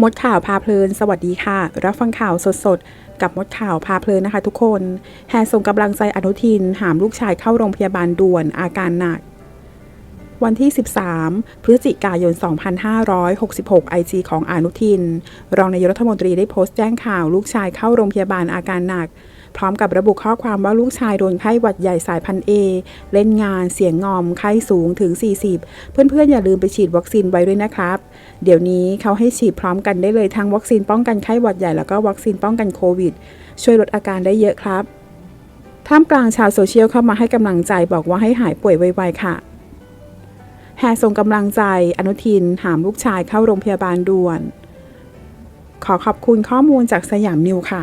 มดข่าวพาเพลิน สวัสดีค่ะ รับฟังข่าวสดๆ กับมดข่าวพาเพลินนะคะ ทุกคน แห่ส่งกำลังใจอนุทิน หามลูกชายเข้าโรงพยาบาลด่วนอาการหนัก วันที่ 13 พฤศจิกายน 2566 IG ของอนุทิน รองนายกรัฐมนตรีได้โพสต์แจ้งข่าวลูกชายเข้าโรงพยาบาลอาการหนัก พร้อมกับระบุข้อความว่าลูกชายโดนไข้หวัดใหญ่สายพันเอเล่นงานเสียงงอมไข้สูงถึง 40 เพื่อนๆ อย่าลืมไปฉีดวัคซีนไว้ด้วยนะครับ เดี๋ยวนี้เขาให้ฉีดพร้อมกันได้เลยทั้งวัคซีนป้องกันไข้หวัดใหญ่แล้วก็วัคซีนป้องกันโควิด ช่วยลดอาการได้เยอะครับท่ามกลางชาวโซเชียลเข้ามาให้กำลังใจบอกว่าให้หายป่วยไวๆค่ะแห่ส่งกำลังใจอนุทินหามลูกชายเข้าโรงพยาบาลด่วน ขอขอบคุณข้อมูลจากสยามนิวค่ะ